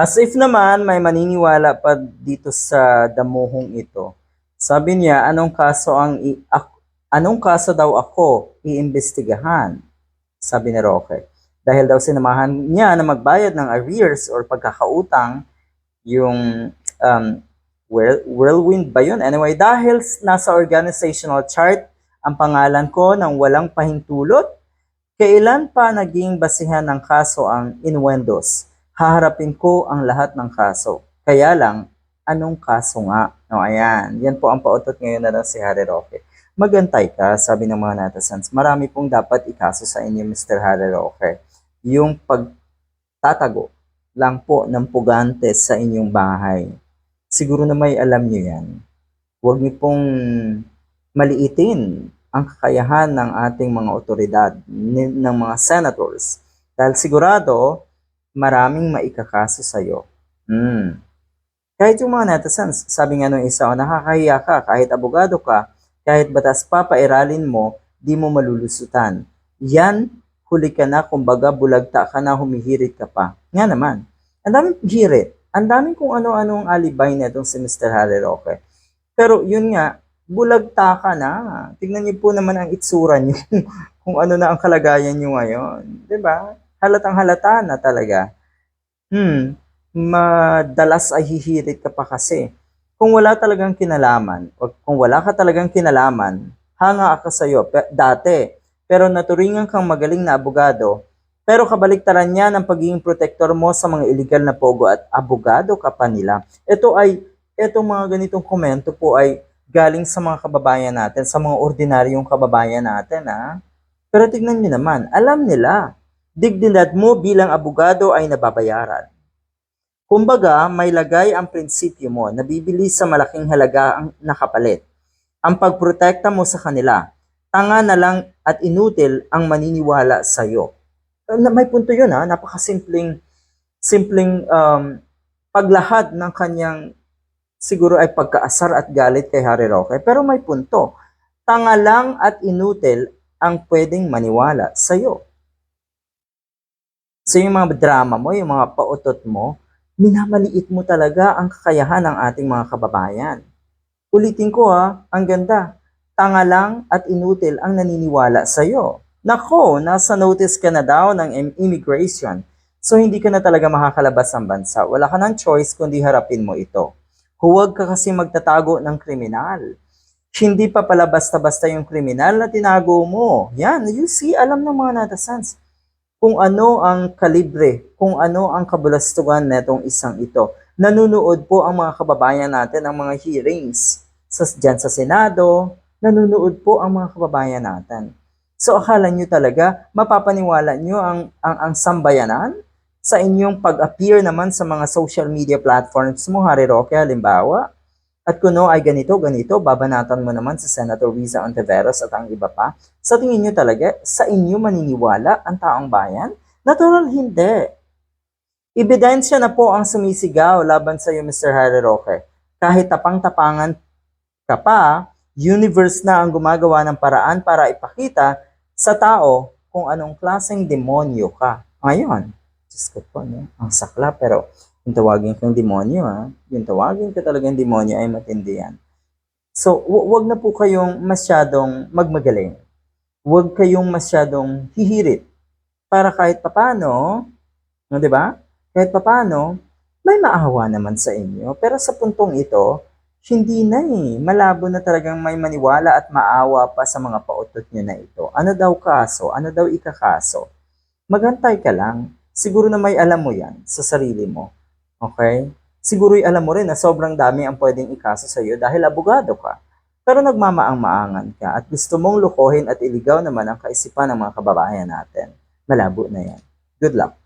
As if naman may maniniwala pa dito sa damuhong ito. Sabi niya, anong kaso ang i- anong kaso daw ako iimbestigahan? Sabi ni Roque. Dahil daw sinamahan niya na magbayad ng arrears or pagkakautang yung um, whirl- whirlwind ba yun? Anyway, dahil nasa organizational chart ang pangalan ko ng walang pahintulot, kailan pa naging basihan ng kaso ang innuendos? Haharapin ko ang lahat ng kaso. Kaya lang, anong kaso nga? No, ayan. Yan po ang pautot ngayon na lang si Harry Roque. Magantay ka, sabi ng mga netizens. Marami pong dapat ikaso sa inyo, Mr. Harry Roque. Yung pagtatago lang po ng pugante sa inyong bahay. Siguro na may alam nyo yan. Huwag niyo pong maliitin ang kakayahan ng ating mga otoridad, ng mga senators. Dahil sigurado, maraming maikakaso sa'yo. Hmm. Kahit yung mga netizens, sabi nga nung isa, "Oh, nakakahiya ka, kahit abogado ka, kahit batas pa pairalin mo, di mo malulusutan. Yan, huli ka na, kumbaga bulagta ka na, humihirit ka pa. Nga naman, ang daming hirit. Ang daming kung ano-anong alibay na itong si Mr. Harry Roque. Pero yun nga, bulagta ka na. Tingnan niyo po naman ang itsura niyo, kung ano na ang kalagayan niyo ngayon. ba? Halatang halata na talaga. Hmm, madalas ay hihirit ka pa kasi. Kung wala talagang kinalaman, o kung wala ka talagang kinalaman, hanga ka sa'yo pe- dati. Pero naturingan kang magaling na abogado, pero kabaliktaran niya ng pagiging protektor mo sa mga illegal na pogo at abogado ka pa nila. Ito ay, itong mga ganitong komento po ay galing sa mga kababayan natin, sa mga ordinaryong kababayan natin, ha? Pero tignan niyo naman, alam nila, dignidad mo bilang abogado ay nababayaran. Kumbaga, may lagay ang prinsipyo mo na bibili sa malaking halaga ang nakapalit. Ang pagprotekta mo sa kanila, tanga na lang at inutil ang maniniwala sa iyo. May punto yun ha, napakasimpleng simpleng um, paglahad ng kanyang siguro ay pagkaasar at galit kay Harry Roque. Pero may punto, tanga lang at inutil ang pwedeng maniwala sa iyo. So yung mga drama mo, yung mga pautot mo, minamaliit mo talaga ang kakayahan ng ating mga kababayan. Ulitin ko ha, ang ganda. Tanga lang at inutil ang naniniwala sa iyo. Nako, nasa notice ka na daw ng im- immigration. So hindi ka na talaga makakalabas ng bansa. Wala ka ng choice kundi harapin mo ito. Huwag ka kasi magtatago ng kriminal. Hindi pa pala basta-basta yung kriminal na tinago mo. Yan, you see, alam ng mga netizens kung ano ang kalibre, kung ano ang kabulastugan netong isang ito. Nanunood po ang mga kababayan natin ang mga hearings sa, dyan sa Senado, nanunood po ang mga kababayan natin. So akala nyo talaga, mapapaniwala nyo ang, ang, ang sambayanan sa inyong pag-appear naman sa mga social media platforms mo, Harry Roque, halimbawa. At kuno ay ganito, ganito, babanatan mo naman sa Senator Riza Ontiveros at ang iba pa. Sa tingin nyo talaga, sa inyo maniniwala ang taong bayan? Natural hindi. Ebidensya na po ang sumisigaw laban sa iyo, Mr. Harry Roque. Kahit tapang-tapangan ka pa, universe na ang gumagawa ng paraan para ipakita sa tao kung anong klaseng demonyo ka. Ngayon, Diyos ko po, no? ang sakla, pero yung tawagin kang demonyo, ha? yung tawagin ka talagang demonyo ay matindi yan. So, wag na po kayong masyadong magmagaling. Huwag kayong masyadong hihirit. Para kahit papano, no, di ba? Kahit papano, may maawa naman sa inyo. Pero sa puntong ito, hindi na eh. Malabo na talagang may maniwala at maawa pa sa mga pautot nyo na ito. Ano daw kaso? Ano daw ikakaso? Magantay ka lang. Siguro na may alam mo yan sa sarili mo. Okay? Siguro'y alam mo rin na sobrang dami ang pwedeng ikaso sa iyo dahil abogado ka. Pero nagmamaang-maangan ka at gusto mong lukohin at iligaw naman ang kaisipan ng mga kababayan natin. Malabo na yan. Good luck.